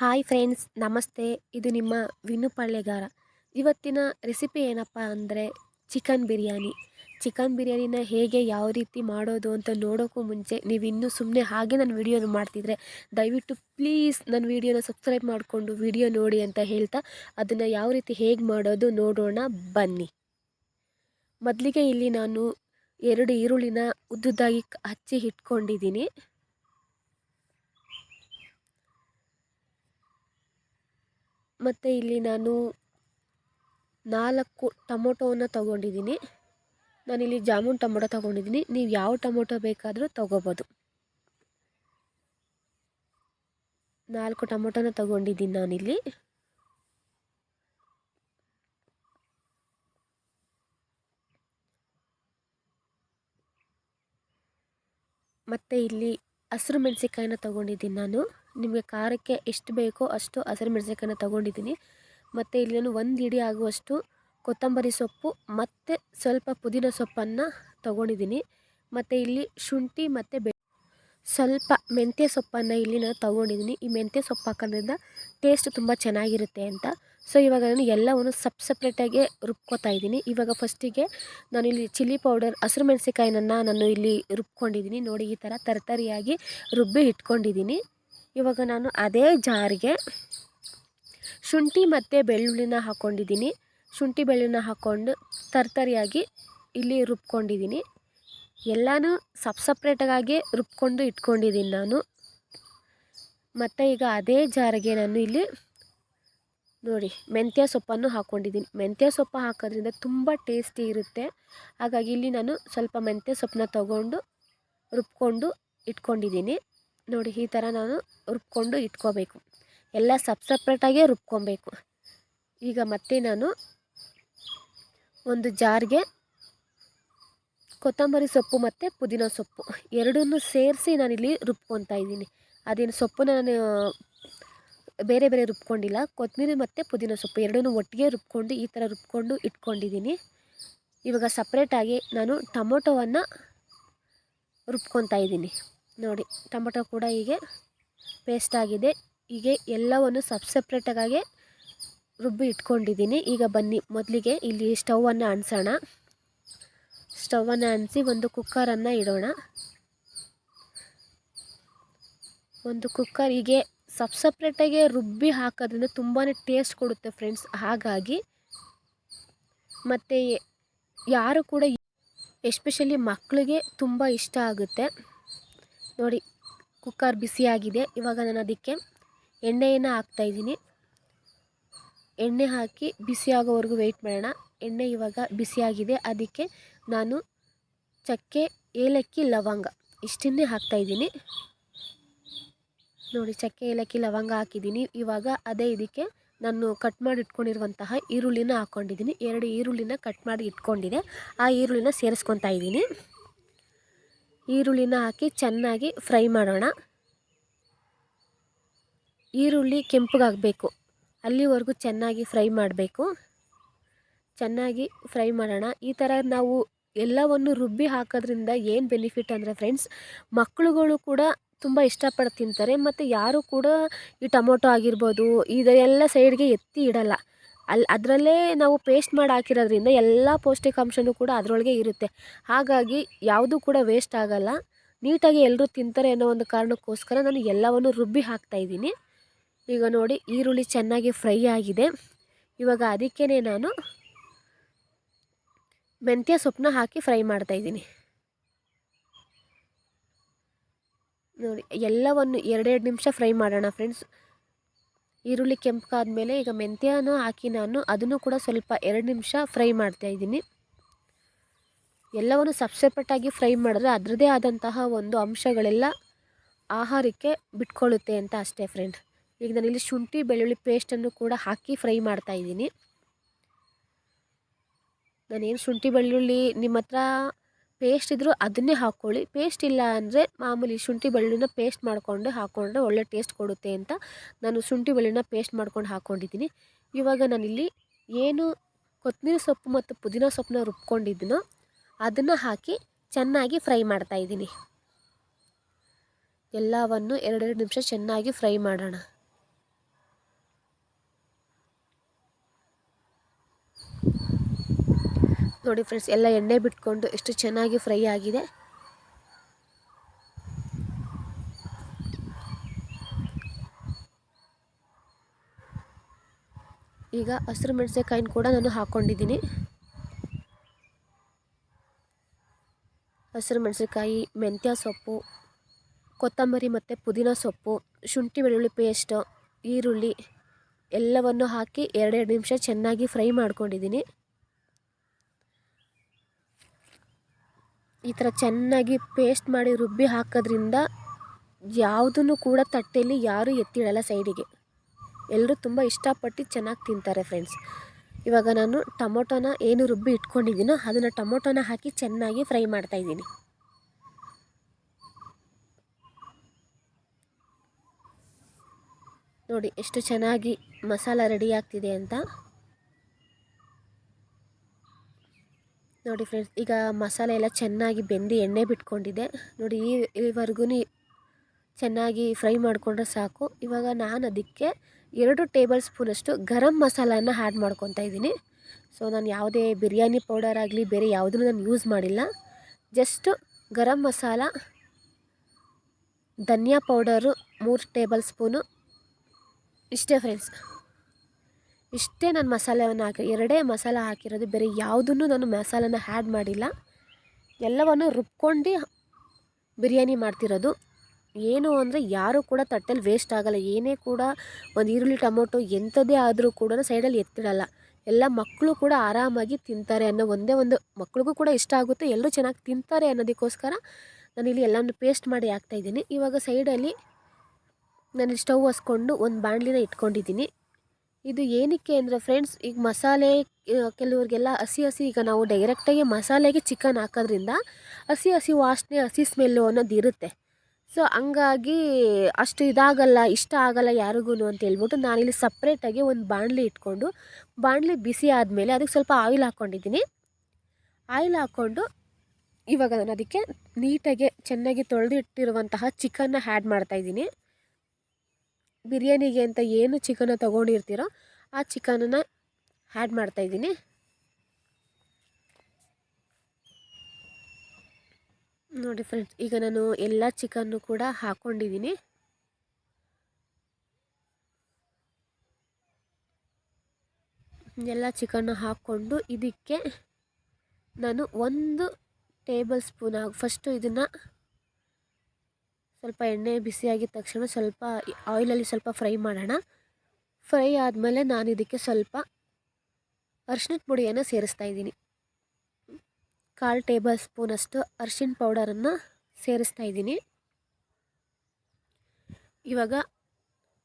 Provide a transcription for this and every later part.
Hi friends, ನಮಸ್ತೆ. ಇದು ನಿಮ್ಮ ವಿನು ಪಳ್ಳೆಗಾರ. ಇವತ್ತಿನ ರೆಸಿಪಿ ಏನಪ್ಪ ಅಂದರೆ ಚಿಕನ್ ಬಿರಿಯಾನಿ. ಚಿಕನ್ ಬಿರಿಯಾನಿನ ಹೇಗೆ ಯಾವ ರೀತಿ ಮಾಡೋದು ಅಂತ ನೋಡೋಕ್ಕೂ ಮುಂಚೆ ನೀವು ಇನ್ನೂ ಸುಮ್ಮನೆ ಹಾಗೆ ನನ್ನ ವಿಡಿಯೋನ ಮಾಡ್ತಿದ್ರೆ ದಯವಿಟ್ಟು ಪ್ಲೀಸ್ ನನ್ನ ವಿಡಿಯೋನ ಸಬ್ಸ್ಕ್ರೈಬ್ ಮಾಡಿಕೊಂಡು ವಿಡಿಯೋ ನೋಡಿ ಅಂತ ಹೇಳ್ತಾ ಅದನ್ನು ಯಾವ ರೀತಿ ಹೇಗೆ ಮಾಡೋದು ನೋಡೋಣ ಬನ್ನಿ. ಮೊದಲಿಗೆ ಇಲ್ಲಿ ನಾನು ಎರಡು ಈರುಳ್ಳಿನ ಉದ್ದುದ್ದಾಗಿ ಹಚ್ಚಿ ಇಟ್ಕೊಂಡಿದ್ದೀನಿ. ಮತ್ತು ಇಲ್ಲಿ ನಾನು ನಾಲ್ಕು ಟೊಮೊಟೊವನ್ನು ತಗೊಂಡಿದ್ದೀನಿ. ನಾನಿಲ್ಲಿ ಜಾಮೂನ್ ಟೊಮೊಟೊ ತಗೊಂಡಿದ್ದೀನಿ. ನೀವು ಯಾವ ಟೊಮೊಟೊ ಬೇಕಾದರೂ ತೊಗೋಬೋದು. ನಾಲ್ಕು ಟೊಮೊಟೊನ ತಗೊಂಡಿದ್ದೀನಿ ನಾನಿಲ್ಲಿ. ಮತ್ತು ಇಲ್ಲಿ ಹಸಿರು ಮೆಣಸಿಕಾಯಿನ ತೊಗೊಂಡಿದ್ದೀನಿ ನಾನು. ನಿಮಗೆ ಖಾರಕ್ಕೆ ಎಷ್ಟು ಬೇಕೋ ಅಷ್ಟು ಹಸಿರು ಮೆಣಸಿಕಾಯಿನ ತೊಗೊಂಡಿದ್ದೀನಿ. ಮತ್ತು ಇಲ್ಲಿ ನಾನು ಒಂದು ಹಿಡಿ ಆಗುವಷ್ಟು ಕೊತ್ತಂಬರಿ ಸೊಪ್ಪು ಮತ್ತು ಸ್ವಲ್ಪ ಪುದೀನ ಸೊಪ್ಪನ್ನು ತೊಗೊಂಡಿದ್ದೀನಿ. ಮತ್ತು ಇಲ್ಲಿ ಶುಂಠಿ ಮತ್ತು ಬೆ ಸ್ವಲ್ಪ ಮೆಂತ್ಯ ಸೊಪ್ಪನ್ನು ಇಲ್ಲಿ ನಾನು ತೊಗೊಂಡಿದ್ದೀನಿ. ಈ ಮೆಂತ್ಯ ಸೊಪ್ಪು ಹಾಕೋದ್ರಿಂದ ಟೇಸ್ಟ್ ತುಂಬ ಚೆನ್ನಾಗಿರುತ್ತೆ ಅಂತ. ಸೊ ಇವಾಗ ನಾನು ಎಲ್ಲವನ್ನು ಸಪ್ ಸಪ್ರೇಟಾಗಿ ರುಬ್ಕೋತಾ ಇದ್ದೀನಿ. ಇವಾಗ ಫಸ್ಟಿಗೆ ಇಲ್ಲಿ ಚಿಲ್ಲಿ ಪೌಡರ್ ಹಸಿರು ಮೆಣಸಿಕಾಯಿನನ್ನು ನಾನು ಇಲ್ಲಿ ರುಬ್ಕೊಂಡಿದ್ದೀನಿ. ನೋಡಿ ಈ ಥರ ತರತರಿಯಾಗಿ ರುಬ್ಬಿ ಇಟ್ಕೊಂಡಿದ್ದೀನಿ. ಇವಾಗ ನಾನು ಅದೇ ಜಾರಿಗೆ ಶುಂಠಿ ಮತ್ತು ಬೆಳ್ಳುಳ್ಳಿನ ಹಾಕ್ಕೊಂಡಿದ್ದೀನಿ ಶುಂಠಿ ಬೆಳ್ಳುಳ್ಳಿನ ಹಾಕ್ಕೊಂಡು ತರ್ತರಿಯಾಗಿ ಇಲ್ಲಿ ರುಬ್ಕೊಂಡಿದ್ದೀನಿ. ಎಲ್ಲನೂ ಸಪ್ ಸಪ್ರೇಟಾಗಿ ರುಬ್ಕೊಂಡು ಇಟ್ಕೊಂಡಿದ್ದೀನಿ ನಾನು. ಮತ್ತು ಈಗ ಅದೇ ಜಾರಿಗೆ ನಾನು ಇಲ್ಲಿ ನೋಡಿ, ಮೆಂತ್ಯ ಸೊಪ್ಪನ್ನು ಹಾಕ್ಕೊಂಡಿದ್ದೀನಿ ಮೆಂತ್ಯ ಸೊಪ್ಪು ಹಾಕೋದ್ರಿಂದ ತುಂಬ ಟೇಸ್ಟಿ ಇರುತ್ತೆ. ಹಾಗಾಗಿ ಇಲ್ಲಿ ನಾನು ಸ್ವಲ್ಪ ಮೆಂತ್ಯ ಸೊಪ್ಪನ್ನ ತಗೊಂಡು ರುಬ್ಕೊಂಡು ಇಟ್ಕೊಂಡಿದ್ದೀನಿ. ನೋಡಿ, ಈ ಥರ ನಾನು ರುಬ್ಕೊಂಡು ಇಟ್ಕೋಬೇಕು. ಎಲ್ಲ ಸಪ್ ಸಪ್ರೇಟಾಗೆ ರುಬ್ಕೊಬೇಕು. ಈಗ ಮತ್ತೆ ನಾನು ಒಂದು ಜಾರ್ಗೆ ಕೊತ್ತಂಬರಿ ಸೊಪ್ಪು ಮತ್ತು ಪುದೀನ ಸೊಪ್ಪು. ಎರಡನ್ನೂ ಸೇರಿಸಿ ನಾನಿಲ್ಲಿ ರುಬ್ಕೊತಾ ಇದ್ದೀನಿ. ಅದೇನು ಸೊಪ್ಪು ನಾನು ಬೇರೆ ಬೇರೆ ರುಬ್ಕೊಂಡಿಲ್ಲ. ಕೊತ್ತಂಬರಿ ಮತ್ತು ಪುದೀನ ಸೊಪ್ಪು ಎರಡನ್ನೂ ಒಟ್ಟಿಗೆ ರುಬ್ಕೊಂಡು ಈ ಥರ ರುಬ್ಕೊಂಡು ಇಟ್ಕೊಂಡಿದ್ದೀನಿ. ಇವಾಗ ಸಪ್ರೇಟಾಗಿ ನಾನು ಟೊಮೊಟೊವನ್ನು ರುಬ್ಕೊತಾ ಇದ್ದೀನಿ. ನೋಡಿ, ಟೊಮೊಟೊ ಕೂಡ ಹೀಗೆ ಪೇಸ್ಟ್ ಆಗಿದೆ. ಹೀಗೆ ಎಲ್ಲವನ್ನು ಸಬ್ ಸಪ್ರೇಟಾಗಿ ರುಬ್ಬಿ ಇಟ್ಕೊಂಡಿದ್ದೀನಿ. ಈಗ ಬನ್ನಿ, ಮೊದಲಿಗೆ ಇಲ್ಲಿ ಸ್ಟವನ್ನು ಅಣಿಸೋಣ ಸ್ಟವನ್ನು ಅಣಿಸಿ ಒಂದು ಕುಕ್ಕರನ್ನು ಇಡೋಣ. ಒಂದು ಕುಕ್ಕರ್ ಹೀಗೆ ಸಬ್ ಸಪ್ರೇಟಾಗಿ ರುಬ್ಬಿ ಹಾಕೋದ್ರಿಂದ ತುಂಬಾ ಟೇಸ್ಟ್ ಕೊಡುತ್ತೆ ಫ್ರೆಂಡ್ಸ್ ಹಾಗಾಗಿ ಮತ್ತು ಯಾರು ಕೂಡ ಎಸ್ಪೆಷಲಿ ಮಕ್ಕಳಿಗೆ ತುಂಬ ಇಷ್ಟ ಆಗುತ್ತೆ. ನೋಡಿ ಕುಕ್ಕರ್ ಬಿಸಿಯಾಗಿದೆ ಇವಾಗ ನಾನು ಅದಕ್ಕೆ ಎಣ್ಣೆಯನ್ನು ಹಾಕ್ತಾಯಿದ್ದೀನಿ ಎಣ್ಣೆ ಹಾಕಿ ಬಿಸಿಯಾಗೋವರೆಗೂ ವೆಯ್ಟ್ ಮಾಡೋಣ. ಎಣ್ಣೆ ಇವಾಗ ಬಿಸಿಯಾಗಿದೆ ಅದಕ್ಕೆ ನಾನು ಚಕ್ಕೆ, ಏಲಕ್ಕಿ, ಲವಂಗ ಇಷ್ಟನ್ನೇ ಹಾಕ್ತಾಯಿದ್ದೀನಿ ನೋಡಿ, ಚಕ್ಕೆ, ಏಲಕ್ಕಿ, ಲವಂಗ ಹಾಕಿದ್ದೀನಿ. ಇವಾಗ ಅದೇ ಇದಕ್ಕೆ ನಾನು ಕಟ್ ಮಾಡಿ ಇಟ್ಕೊಂಡಿರುವಂತಹ ಈರುಳ್ಳಿನ ಹಾಕ್ಕೊಂಡಿದ್ದೀನಿ ಎರಡು ಈರುಳ್ಳಿನ ಕಟ್ ಮಾಡಿ ಇಟ್ಕೊಂಡಿದೆ ಆ ಈರುಳ್ಳಿನ ಸೇರಿಸ್ಕೊತಾ ಇದ್ದೀನಿ. ಈರುಳ್ಳಿನ ಹಾಕಿ ಚೆನ್ನಾಗಿ ಫ್ರೈ ಮಾಡೋಣ. ಈರುಳ್ಳಿ ಕೆಂಪಗಾಗಬೇಕು ಅಲ್ಲಿವರೆಗೂ ಚೆನ್ನಾಗಿ ಫ್ರೈ ಮಾಡಬೇಕು. ಚೆನ್ನಾಗಿ ಫ್ರೈ ಮಾಡೋಣ. ಈ ಥರ ನಾವು ಎಲ್ಲವನ್ನು ರುಬ್ಬಿ ಹಾಕೋದ್ರಿಂದ ಏನು ಬೆನಿಫಿಟ್ ಅಂದರೆ ಫ್ರೆಂಡ್ಸ್ ಮಕ್ಕಳುಗಳು ಕೂಡ ತುಂಬ ಇಷ್ಟಪಟ್ಟು ತಿಂತಾರೆ. ಮತ್ತು ಯಾರು ಕೂಡ ಈ ಟೊಮೊಟೊ ಆಗಿರ್ಬೋದು, ಇದೆಲ್ಲ ಸೈಡ್ಗೆ ಎತ್ತಿ ಇಡಲ್ಲ. ಅಲ್ಲಿ ಅದರಲ್ಲೇ ನಾವು ಪೇಸ್ಟ್ ಮಾಡಿ ಹಾಕಿರೋದ್ರಿಂದ ಎಲ್ಲ ಪೌಷ್ಟಿಕಾಂಶವೂ ಕೂಡ ಅದರೊಳಗೆ ಇರುತ್ತೆ. ಹಾಗಾಗಿ ಯಾವುದೂ ಕೂಡ ವೇಸ್ಟ್ ಆಗೋಲ್ಲ. ನೀಟಾಗಿ ಎಲ್ಲರೂ ತಿಂತಾರೆ ಅನ್ನೋ ಒಂದು ಕಾರಣಕ್ಕೋಸ್ಕರ ನಾನು ಎಲ್ಲವನ್ನು ರುಬ್ಬಿ ಹಾಕ್ತಾಯಿದ್ದೀನಿ ಈಗ ನೋಡಿ ಈರುಳ್ಳಿ ಚೆನ್ನಾಗಿ ಫ್ರೈ ಆಗಿದೆ. ಇವಾಗ ಅದಕ್ಕೇ ನಾನು ಮೆಂತ್ಯ ಸೊಪ್ಪನ್ನ ಹಾಕಿ ಫ್ರೈ ಮಾಡ್ತಾಯಿದ್ದೀನಿ ನೋಡಿ ಎಲ್ಲವನ್ನು ಎರಡೆರಡು ನಿಮಿಷ ಫ್ರೈ ಮಾಡೋಣ ಫ್ರೆಂಡ್ಸ್. ಈರುಳ್ಳಿ ಕೆಂಪಗಾದ್ಮೇಲೆ ಈಗ ಮೆಂತ್ಯನೂ ಹಾಕಿ ನಾನು ಅದನ್ನು ಕೂಡ ಸ್ವಲ್ಪ ಎರಡು ನಿಮಿಷ ಫ್ರೈ ಮಾಡ್ತಾ ಇದ್ದೀನಿ. ಎಲ್ಲವನ್ನು ಸಪ್ಸೆಪೇಟಾಗಿ ಫ್ರೈ ಮಾಡಿದ್ರೆ ಅದರದೇ ಆದಂತಹ ಒಂದು ಅಂಶಗಳೆಲ್ಲ ಆಹಾರಕ್ಕೆ ಬಿಟ್ಕೊಳ್ಳುತ್ತೆ ಅಂತ ಅಷ್ಟೇ ಫ್ರೆಂಡ್ ಈಗ ನಾನಿಲ್ಲಿ ಶುಂಠಿ, ಬೆಳ್ಳುಳ್ಳಿ ಪೇಸ್ಟನ್ನು ಕೂಡ ಹಾಕಿ ಫ್ರೈ ಮಾಡ್ತಾ ಇದ್ದೀನಿ. ನಾನೇನು ಶುಂಠಿ, ಬೆಳ್ಳುಳ್ಳಿ ನಿಮ್ಮ ಹತ್ರ ಪೇಸ್ಟ್ ಇದ್ದರೂ ಅದನ್ನೇ ಹಾಕ್ಕೊಳ್ಳಿ. ಪೇಸ್ಟ್ ಇಲ್ಲ ಅಂದರೆ ಮಾಮೂಲಿ ಶುಂಠಿ ಬೆಳ್ಳುಳ್ಳಿನ ಪೇಸ್ಟ್ ಮಾಡಿಕೊಂಡು ಹಾಕ್ಕೊಂಡ್ರೆ ಒಳ್ಳೆ ಟೇಸ್ಟ್ ಕೊಡುತ್ತೆ ಅಂತ ನಾನು ಶುಂಠಿ ಬೆಳ್ಳುಳ್ಳಿನ ಪೇಸ್ಟ್ ಮಾಡ್ಕೊಂಡು ಹಾಕ್ಕೊಂಡಿದ್ದೀನಿ ಇವಾಗ ನಾನಿಲ್ಲಿ ಏನು ಕೊತ್ತಂಬರಿ ಸೊಪ್ಪು ಮತ್ತು ಪುದೀನ ಸೊಪ್ಪನ್ನ ರುಬ್ಕೊಂಡಿದ್ದನೋ ಅದನ್ನು ಹಾಕಿ ಚೆನ್ನಾಗಿ ಫ್ರೈ ಮಾಡ್ತಾಯಿದ್ದೀನಿ ಎಲ್ಲವನ್ನು ಎರಡೆರಡು ನಿಮಿಷ ಚೆನ್ನಾಗಿ ಫ್ರೈ ಮಾಡೋಣ. ನೋಡಿ ಫ್ರೆಂಡ್ಸ್ ಎಲ್ಲ ಎಣ್ಣೆ ಬಿಟ್ಕೊಂಡು ಎಷ್ಟು ಚೆನ್ನಾಗಿ ಫ್ರೈ ಆಗಿದೆ. ಈಗ ಹಸಿರು ಮೆಣಸಿನಕಾಯಿನ ಕೂಡ ನಾನು ಹಾಕ್ಕೊಂಡಿದ್ದೀನಿ ಹಸಿರು ಮೆಣಸಿನಕಾಯಿ, ಮೆಂತ್ಯ ಸೊಪ್ಪು, ಕೊತ್ತಂಬರಿ ಮತ್ತು ಪುದೀನ ಸೊಪ್ಪು, ಶುಂಠಿ, ಬೆಳ್ಳುಳ್ಳಿ ಪೇಸ್ಟು ಈರುಳ್ಳಿ ಎಲ್ಲವನ್ನು ಹಾಕಿ ಎರಡೆರಡು ನಿಮಿಷ ಚೆನ್ನಾಗಿ ಫ್ರೈ ಮಾಡ್ಕೊಂಡಿದ್ದೀನಿ. ಈ ಥರ ಚೆನ್ನಾಗಿ ಪೇಸ್ಟ್ ಮಾಡಿ ರುಬ್ಬಿ ಹಾಕೋದ್ರಿಂದ ಯಾವುದನ್ನು ಕೂಡ ತಟ್ಟೆಯಲ್ಲಿ ಯಾರೂ ಎತ್ತಿಡಲ್ಲ ಸೈಡಿಗೆ. ಎಲ್ಲರೂ ತುಂಬ ಇಷ್ಟಪಟ್ಟು ಚೆನ್ನಾಗಿ ತಿಂತಾರೆ ಫ್ರೆಂಡ್ಸ್ ಇವಾಗ ನಾನು ಟೊಮೊಟೊನ ಏನು ರುಬ್ಬಿ ಇಟ್ಕೊಂಡಿದ್ದೀನೋ ಅದನ್ನು ಟೊಮೊಟೊನ ಹಾಕಿ ಚೆನ್ನಾಗಿ ಫ್ರೈ ಮಾಡ್ತಾಯಿದ್ದೀನಿ ನೋಡಿ, ಎಷ್ಟು ಚೆನ್ನಾಗಿ ಮಸಾಲ ರೆಡಿ ಆಗ್ತಿದೆ ಅಂತ. ನೋಡಿ ಫ್ರೆಂಡ್ಸ್ ಈಗ ಮಸಾಲೆ ಎಲ್ಲ ಚೆನ್ನಾಗಿ ಬೆಂದು ಎಣ್ಣೆ ಬಿಟ್ಕೊಂಡಿದೆ ನೋಡಿ, ಈ ಈವರೆಗೂ ಚೆನ್ನಾಗಿ ಫ್ರೈ ಮಾಡಿಕೊಂಡ್ರೆ ಸಾಕು. ಇವಾಗ ನಾನು ಅದಕ್ಕೆ ಎರಡು ಟೇಬಲ್ ಸ್ಪೂನಷ್ಟು ಗರಂ ಮಸಾಲಾನ ಆ್ಯಡ್ ಮಾಡ್ಕೊತಾ ಇದ್ದೀನಿ. ಸೊ ನಾನು ಯಾವುದೇ ಬಿರಿಯಾನಿ ಪೌಡರ್ ಆಗಲಿ, ಬೇರೆ ಯಾವುದನ್ನು ನಾನು ಯೂಸ್ ಮಾಡಿಲ್ಲ. ಜಸ್ಟು ಗರಂ ಮಸಾಲ, ಧನಿಯಾ ಪೌಡರು ಮೂರು ಟೇಬಲ್ ಸ್ಪೂನು ಇಷ್ಟೇ ಫ್ರೆಂಡ್ಸ್ ಇಷ್ಟೇ ನಾನು ಮಸಾಲೆಯನ್ನು ಹಾಕಿ, ಎರಡೇ ಮಸಾಲ ಹಾಕಿರೋದು, ಬೇರೆ ಯಾವುದನ್ನು ನಾನು ಮಸಾಲೆನ ಆ್ಯಡ್ ಮಾಡಿಲ್ಲ. ಎಲ್ಲವನ್ನು ರುಬ್ಕೊಂಡು ಬಿರಿಯಾನಿ ಮಾಡ್ತಿರೋದು. ಏನು ಅಂದರೆ ಯಾರೂ ಕೂಡ ತಟ್ಟೆಲಿ ವೇಸ್ಟ್ ಆಗಲ್ಲ. ಏನೇ ಕೂಡ ಒಂದು ಈರುಳ್ಳಿ, ಟೊಮೊಟೊ ಎಂಥದ್ದೇ ಆದರೂ ಕೂಡ ಸೈಡಲ್ಲಿ ಎತ್ತಿಡಲ್ಲ. ಎಲ್ಲ ಮಕ್ಕಳು ಕೂಡ ಆರಾಮಾಗಿ ತಿಂತಾರೆ ಅನ್ನೋ ಒಂದೇ ಒಂದು ಮಕ್ಳಿಗೂ ಕೂಡ ಇಷ್ಟ ಆಗುತ್ತೆ. ಎಲ್ಲರೂ ಚೆನ್ನಾಗಿ ತಿಂತಾರೆ ಅನ್ನೋದಕ್ಕೋಸ್ಕರ ನಾನಿಲ್ಲಿ ಎಲ್ಲನೂ ಪೇಸ್ಟ್ ಮಾಡಿ ಹಾಕ್ತಾಯಿದ್ದೀನಿ ಇವಾಗ ಸೈಡಲ್ಲಿ ನಾನು ಸ್ಟವ್ ಹಸ್ಕೊಂಡು ಒಂದು ಬಾಣಲಿನ ಇಟ್ಕೊಂಡಿದ್ದೀನಿ. ಇದು ಏನಕ್ಕೆ ಅಂದರೆ ಫ್ರೆಂಡ್ಸ್ ಈಗ ಮಸಾಲೆ ಕೆಲವ್ರಿಗೆಲ್ಲ ಹಸಿ ಹಸಿ ಈಗ ನಾವು ಡೈರೆಕ್ಟಾಗಿ ಮಸಾಲೆಗೆ ಚಿಕನ್ ಹಾಕೋದ್ರಿಂದ ಹಸಿ ಹಸಿ ವಾಸನೆ, ಹಸಿ ಸ್ಮೆಲ್ಲು ಅನ್ನೋದು ಇರುತ್ತೆ. ಸೊ ಹಂಗಾಗಿ ಅಷ್ಟು ಇದಾಗಲ್ಲ, ಇಷ್ಟ ಆಗಲ್ಲ ಯಾರಿಗೂ ಅಂತ ಹೇಳ್ಬಿಟ್ಟು ನಾನಿಲ್ಲಿ ಸಪ್ರೇಟಾಗಿ ಒಂದು ಬಾಣಲಿ ಇಟ್ಕೊಂಡು, ಬಾಣಲಿ ಬಿಸಿ ಆದಮೇಲೆ ಅದಕ್ಕೆ ಸ್ವಲ್ಪ ಆಯಿಲ್ ಹಾಕ್ಕೊಂಡಿದ್ದೀನಿ ಆಯಿಲ್ ಹಾಕ್ಕೊಂಡು ಇವಾಗ ನಾನು ಅದಕ್ಕೆ ನೀಟಾಗಿ ಚೆನ್ನಾಗಿ ತೊಳೆದಿಟ್ಟಿರುವಂತಹ ಚಿಕನ್ನ ಆ್ಯಡ್ ಮಾಡ್ತಾಯಿದ್ದೀನಿ ಬಿರಿಯಾನಿಗೆ ಅಂತ ಏನು ಚಿಕನ್ನ ತೊಗೊಂಡಿರ್ತೀರೋ ಆ ಚಿಕನನ್ನು ಆ್ಯಡ್ ಮಾಡ್ತಾಯಿದ್ದೀನಿ ನೋಡಿ ಫ್ರೆಂಡ್ಸ್ ಈಗ ನಾನು ಎಲ್ಲ ಚಿಕನ್ನು ಕೂಡ ಹಾಕ್ಕೊಂಡಿದ್ದೀನಿ ಎಲ್ಲ ಚಿಕನ್ನು ಹಾಕ್ಕೊಂಡು ಇದಕ್ಕೆ ನಾನು ಒಂದು ಟೇಬಲ್ ಸ್ಪೂನ್ ಫಸ್ಟು ಇದನ್ನು ಸ್ವಲ್ಪ ಎಣ್ಣೆ ಬಿಸಿಯಾಗಿದ ತಕ್ಷಣ ಸ್ವಲ್ಪ ಆಯಿಲಲ್ಲಿ ಸ್ವಲ್ಪ ಫ್ರೈ ಮಾಡೋಣ. ಫ್ರೈ ಆದಮೇಲೆ ನಾನು ಇದಕ್ಕೆ ಸ್ವಲ್ಪ ಅರ್ಶಿಣದ ಪುಡಿಯನ್ನು ಸೇರಿಸ್ತಾ ಇದ್ದೀನಿ. ಕಾಲು ಟೇಬಲ್ ಸ್ಪೂನಷ್ಟು ಅರ್ಶಿಣ ಪೌಡರನ್ನು ಸೇರಿಸ್ತಾ ಇದ್ದೀನಿ. ಇವಾಗ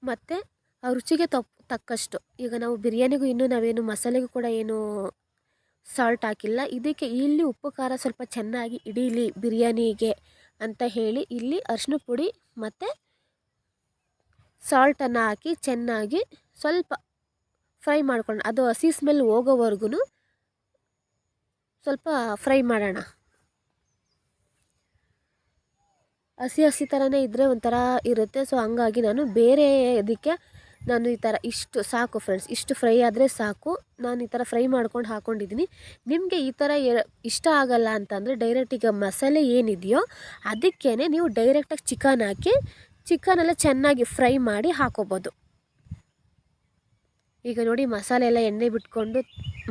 ಮತ್ತು ಆ ರುಚಿಗೆ ತಪ್ ತಕ್ಕಷ್ಟು, ಈಗ ನಾವು ಬಿರಿಯಾನಿಗೂ ಇನ್ನೂ ನಾವೇನು ಮಸಾಲೆಗೂ ಕೂಡ ಏನು ಸಾಲ್ಟ್ ಹಾಕಿಲ್ಲ. ಇದಕ್ಕೆ ಇಲ್ಲಿ ಉಪ್ಪು ಖಾರ ಸ್ವಲ್ಪ ಚೆನ್ನಾಗಿ ಇಡೀಲಿ ಬಿರಿಯಾನಿಗೆ. ಅಂತ ಹೇಳಿ ಇಲ್ಲಿ ಅರಿಶಿನ ಪುಡಿ ಮತ್ತು ಸಾಲ್ಟನ್ನು ಹಾಕಿ ಚೆನ್ನಾಗಿ ಸ್ವಲ್ಪ ಫ್ರೈ ಮಾಡ್ಕೊಂಡು ಅದು ಹಸಿ ಸ್ಮೆಲ್ ಹೋಗೋವರೆಗೂ ಸ್ವಲ್ಪ ಫ್ರೈ ಮಾಡೋಣ. ಹಸಿ ಹಸಿ ಥರನೇ ಇದ್ದರೆ ಒಂಥರ ಇರುತ್ತೆ. ಸೊ ಹಂಗಾಗಿ ನಾನು ಬೇರೆ ಇದಕ್ಕೆ ನಾನು ಈ ಥರ ಇಷ್ಟು, ಸಾಕು ಫ್ರೆಂಡ್ಸ್ ಇಷ್ಟು ಫ್ರೈ ಆದರೆ ಸಾಕು. ನಾನು ಈ ಥರ ಫ್ರೈ ಮಾಡ್ಕೊಂಡು ಹಾಕ್ಕೊಂಡಿದ್ದೀನಿ ನಿಮಗೆ ಈ ಥರ ಇಷ್ಟ ಆಗಲ್ಲ ಅಂತಂದರೆ ಡೈರೆಕ್ಟ್ ಈಗ ಮಸಾಲೆ ಏನಿದೆಯೋ ಅದಕ್ಕೇ ನೀವು ಡೈರೆಕ್ಟಾಗಿ ಚಿಕನ್ ಹಾಕಿ ಚಿಕನೆಲ್ಲ ಚೆನ್ನಾಗಿ ಫ್ರೈ ಮಾಡಿ ಹಾಕೋಬೋದು. ಈಗ ನೋಡಿ ಮಸಾಲೆ ಎಲ್ಲ ಎಣ್ಣೆ ಬಿಟ್ಕೊಂಡು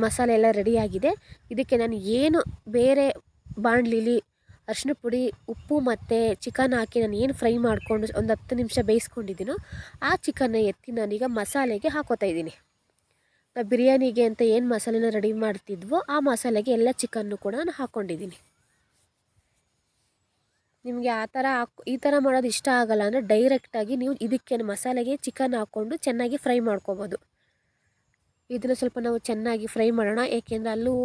ಮಸಾಲೆ ಎಲ್ಲ ರೆಡಿಯಾಗಿದೆ ಇದಕ್ಕೆ ನಾನು ಏನು ಬೇರೆ ಬಾಣಲಿಲಿ ಅರಿಶಿನ ಪುಡಿ, ಉಪ್ಪು ಮತ್ತು ಚಿಕನ್ ಹಾಕಿ ನಾನು ಏನು ಫ್ರೈ ಮಾಡಿಕೊಂಡು ಒಂದು ಹತ್ತು ನಿಮಿಷ ಬೇಯಿಸ್ಕೊಂಡಿದ್ದೀನೋ ಆ ಚಿಕನ್ನ ಎತ್ತಿ ನಾನೀಗ ಮಸಾಲೆಗೆ ಹಾಕೋತಾ ಇದ್ದೀನಿ. ನಾವು ಬಿರಿಯಾನಿಗೆ ಅಂತ ಏನು ಮಸಾಲೆನ ರೆಡಿ ಮಾಡ್ತಿದ್ವೋ ಆ ಮಸಾಲೆಗೆ ಎಲ್ಲ ಚಿಕನ್ನು ಕೂಡ ನಾನು ಹಾಕ್ಕೊಂಡಿದ್ದೀನಿ ನಿಮಗೆ ಆ ಥರ ಹಾಕ್, ಈ ಥರ ಮಾಡೋದು ಇಷ್ಟ ಆಗಲ್ಲ ಅಂದರೆ ಡೈರೆಕ್ಟಾಗಿ ನೀವು ಇದಕ್ಕೆ ಮಸಾಲೆಗೆ ಚಿಕನ್ ಹಾಕ್ಕೊಂಡು ಚೆನ್ನಾಗಿ ಫ್ರೈ ಮಾಡ್ಕೊಬೋದು. ಇದನ್ನು ಸ್ವಲ್ಪ ನಾವು ಚೆನ್ನಾಗಿ ಫ್ರೈ ಮಾಡೋಣ, ಏಕೆಂದರೆ ಅಲ್ಲೂ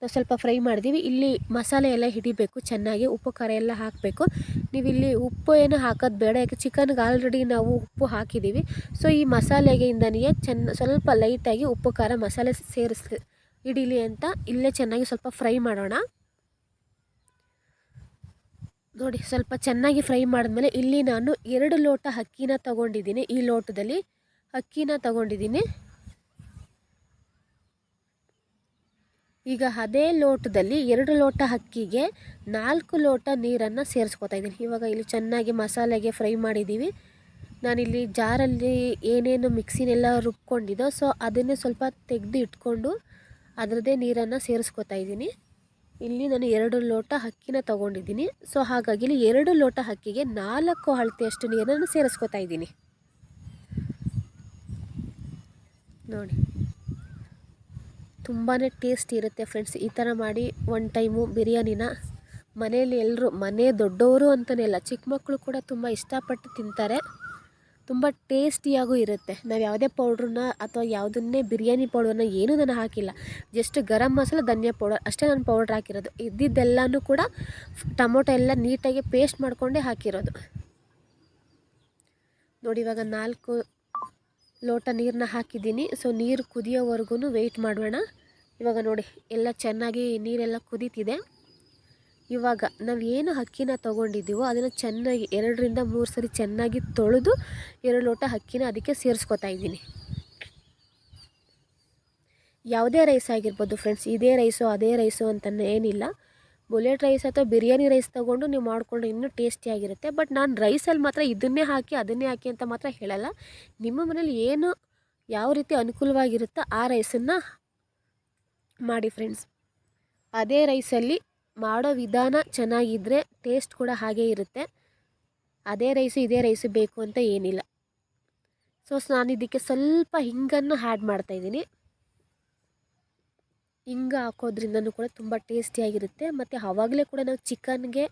ನಾವು ಸ್ವಲ್ಪ ಫ್ರೈ ಮಾಡಿದ್ದೀವಿ. ಇಲ್ಲಿ ಮಸಾಲೆ ಎಲ್ಲ ಹಿಡಿಬೇಕು, ಚೆನ್ನಾಗಿ ಉಪ್ಪು, ಖಾರ ಎಲ್ಲ ಹಾಕಬೇಕು. ನೀವು ಇಲ್ಲಿ ಉಪ್ಪು ಏನು ಹಾಕೋದು ಬೇಡ, ಯಾಕೆ ಚಿಕನ್ಗೆ ಆಲ್ರೆಡಿ ನಾವು ಉಪ್ಪು ಹಾಕಿದ್ದೀವಿ. ಸೊ ಈ ಮಸಾಲೆಗೆಯಿಂದನೇ ಚೆನ್ನ, ಸ್ವಲ್ಪ ಲೈಟಾಗಿ ಉಪ್ಪು, ಖಾರ, ಮಸಾಲೆ ಸೇರಿಸ್, ಹಿಡೀಲಿ ಅಂತ ಇಲ್ಲೇ ಚೆನ್ನಾಗಿ ಸ್ವಲ್ಪ ಫ್ರೈ ಮಾಡೋಣ. ನೋಡಿ, ಸ್ವಲ್ಪ ಚೆನ್ನಾಗಿ ಫ್ರೈ ಮಾಡಿದ್ಮೇಲೆ ಇಲ್ಲಿ ನಾನು ಎರಡು ಲೋಟ ಅಕ್ಕಿನ ತಗೊಂಡಿದ್ದೀನಿ. ಈ ಲೋಟದಲ್ಲಿ ಅಕ್ಕಿನ ತಗೊಂಡಿದ್ದೀನಿ. ಈಗ ಅದೇ ಲೋಟದಲ್ಲಿ ಎರಡು ಲೋಟ ಅಕ್ಕಿಗೆ ನಾಲ್ಕು ಲೋಟ ನೀರನ್ನು ಸೇರಿಸ್ಕೊತಾ ಇದ್ದೀನಿ. ಇವಾಗ ಇಲ್ಲಿ ಚೆನ್ನಾಗಿ ಮಸಾಲೆಗೆ ಫ್ರೈ ಮಾಡಿದ್ದೀವಿ. ನಾನಿಲ್ಲಿ ಜಾರಲ್ಲಿ ಏನೇನು ಮಿಕ್ಸಿನೆಲ್ಲ ರುಬ್ಕೊಂಡಿದ್ದೋ, ಸೊ ಅದನ್ನೇ ಸ್ವಲ್ಪ ತೆಗೆದು ಇಟ್ಕೊಂಡು ಅದರದ್ದೇ ನೀರನ್ನು ಸೇರಿಸ್ಕೊತಾ ಇದ್ದೀನಿ. ಇಲ್ಲಿ ನಾನು ಎರಡು ಲೋಟ ಅಕ್ಕಿನ ತೊಗೊಂಡಿದ್ದೀನಿ. ಸೊ ಹಾಗಾಗಿ ಇಲ್ಲಿ ಎರಡು ಲೋಟ ಅಕ್ಕಿಗೆ ನಾಲ್ಕು ಅಳತೆಯಷ್ಟು ನೀರನ್ನು ಸೇರಿಸ್ಕೊತಾ ಇದ್ದೀನಿ. ನೋಡಿ. ತುಂಬಾ ಟೇಸ್ಟ್ ಇರುತ್ತೆ ಫ್ರೆಂಡ್ಸ್ ಈ ಥರ ಮಾಡಿ ಒನ್ ಟೈಮು ಬಿರಿಯಾನಿನ ಮನೆಯಲ್ಲಿ ಎಲ್ಲರೂ ಮನೆ ದೊಡ್ಡವರು ಅಂತಲೇ ಇಲ್ಲ, ಚಿಕ್ಕ ಮಕ್ಕಳು ಕೂಡ ತುಂಬ ಇಷ್ಟಪಟ್ಟು ತಿಂತಾರೆ. ತುಂಬ ಟೇಸ್ಟಿಯಾಗೂ ಇರುತ್ತೆ. ನಾವು ಯಾವುದೇ ಪೌಡ್ರನ್ನ ಅಥವಾ ಯಾವುದನ್ನೇ ಬಿರಿಯಾನಿ ಪೌಡ್ರನ್ನ ಏನೂ ನಾನು ಹಾಕಿಲ್ಲ. ಜಸ್ಟ್ ಗರಂ ಮಸಾಲ, ಧನಿಯಾ ಪೌಡರ್ ಅಷ್ಟೇ ನಾನು ಪೌಡ್ರ್ ಹಾಕಿರೋದು. ಇದ್ದಿದ್ದೆಲ್ಲನೂ ಕೂಡ ಟೊಮೊಟೊ ಎಲ್ಲ ನೀಟಾಗಿ ಪೇಸ್ಟ್ ಮಾಡಿಕೊಂಡೇ ಹಾಕಿರೋದು. ನೋಡಿ ಇವಾಗ ನಾಲ್ಕು ಲೋಟ ನೀರನ್ನ ಹಾಕಿದ್ದೀನಿ. ಸೊ ನೀರು ಕುದಿಯೋವರೆಗೂ ವೆಯ್ಟ್ ಮಾಡೋಣ. ಇವಾಗ ನೋಡಿ, ಎಲ್ಲ ಚೆನ್ನಾಗಿ ನೀರೆಲ್ಲ ಕುದೀತಿದೆ. ಇವಾಗ ನಾವು ಏನು ಅಕ್ಕಿನ ತೊಗೊಂಡಿದ್ದೀವೋ ಅದನ್ನು ಚೆನ್ನಾಗಿ ಎರಡರಿಂದ ಮೂರು ಸರಿ ಚೆನ್ನಾಗಿ ತೊಳೆದು ಎರಡು ಲೋಟ ಅಕ್ಕಿನ ಅದಕ್ಕೆ ಸೇರಿಸ್ಕೊತಾ ಇದ್ದೀನಿ. ಯಾವುದೇ ರೈಸ್ ಆಗಿರ್ಬೋದು ಫ್ರೆಂಡ್ಸ್ ಇದೇ ರೈಸು ಅದೇ ರೈಸು ಅಂತ ಏನಿಲ್ಲ. ಬುಲೆಟ್ ರೈಸ್ ಅಥವಾ ಬಿರಿಯಾನಿ ರೈಸ್ ತೊಗೊಂಡು ನೀವು ಮಾಡಿಕೊಂಡ್ರೆ ಇನ್ನೂ ಟೇಸ್ಟಿಯಾಗಿರುತ್ತೆ ಬಟ್ ನಾನು ರೈಸಲ್ಲಿ ಮಾತ್ರ ಇದನ್ನೇ ಹಾಕಿ, ಅದನ್ನೇ ಹಾಕಿ ಅಂತ ಮಾತ್ರ ಹೇಳಲ್ಲ. ನಿಮ್ಮ ಮನೇಲಿ ಏನು ಯಾವ ರೀತಿ ಅನುಕೂಲವಾಗಿರುತ್ತೋ ಆ ರೈಸನ್ನು ಮಾಡಿ ಫ್ರೆಂಡ್ಸ್ ಅದೇ ರೈಸಲ್ಲಿ ಮಾಡೋ ವಿಧಾನ ಚೆನ್ನಾಗಿದ್ದರೆ ಟೇಸ್ಟ್ ಕೂಡ ಹಾಗೇ ಇರುತ್ತೆ. ಅದೇ ರೈಸು ಇದೇ ರೈಸು ಬೇಕು ಅಂತ ಏನಿಲ್ಲ. ಸೊ ನಾನು ಇದಕ್ಕೆ ಸ್ವಲ್ಪ ಹಿಂಗನ್ನು ಆ್ಯಡ್ ಮಾಡ್ತಾಯಿದ್ದೀನಿ ಹಿಂಗ ಹಾಕೋದ್ರಿಂದನೂ ಕೂಡ ತುಂಬ ಟೇಸ್ಟಿಯಾಗಿರುತ್ತೆ ಮತ್ತು ಆವಾಗಲೇ ಕೂಡ ನಾವು ಚಿಕನ್ಗೆ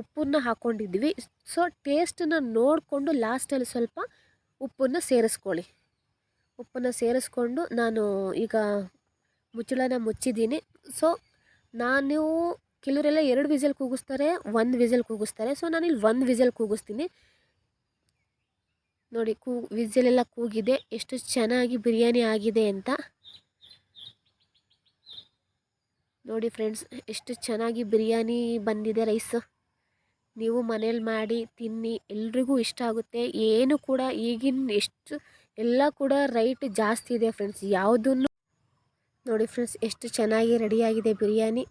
ಉಪ್ಪನ್ನು ಹಾಕ್ಕೊಂಡಿದ್ವಿ ಸೊ ಟೇಸ್ಟನ್ನು ನೋಡಿಕೊಂಡು ಲಾಸ್ಟಲ್ಲಿ ಸ್ವಲ್ಪ ಉಪ್ಪನ್ನು ಸೇರಿಸ್ಕೊಳ್ಳಿ. ಉಪ್ಪನ್ನು ಸೇರಿಸ್ಕೊಂಡು ನಾನು ಈಗ ಮುಚ್ಚಳನ ಮುಚ್ಚಿದ್ದೀನಿ. ಸೊ ನಾನು ಕೆಲವರೆಲ್ಲ ಎರಡು ವಿಸಲ್ ಕೂಗಿಸ್ತಾರೆ, ಒಂದು ವಿಸಲ್ ಕೂಗಿಸ್ತಾರೆ. ಸೊ ನಾನಿಲ್ಲಿ ಒಂದು ವಿಸಲ್ ಕೂಗಿಸ್ತೀನಿ. ನೋಡಿ, ಕೂ, ವಿಸಲೆಲ್ಲ ಕೂಗಿದೆ. ಎಷ್ಟು ಚೆನ್ನಾಗಿ ಬಿರಿಯಾನಿ ಆಗಿದೆ ಅಂತ. ನೋಡಿ ಫ್ರೆಂಡ್ಸ್, ಎಷ್ಟು ಚೆನ್ನಾಗಿ ಬಿರಿಯಾನಿ ಬಂದಿದೆ ರೈಸ್. ನೀವು ಮನೇಲಿ ಮಾಡಿ, ತಿನ್ನಿ, ಎಲ್ರಿಗೂ ಇಷ್ಟ ಆಗುತ್ತೆ. ಏನು ಕೂಡ ಈಗಿನ ಎಷ್ಟು, ಎಲ್ಲ ಕೂಡ ರೈಟ್ ಜಾಸ್ತಿ ಇದೆ ಫ್ರೆಂಡ್ಸ್. ಯಾವುದನ್ನು ನೋಡಿ ಫ್ರೆಂಡ್ಸ್, ಎಷ್ಟು ಚೆನ್ನಾಗಿ ರೆಡಿಯಾಗಿದೆ ಬಿರಿಯಾನಿ.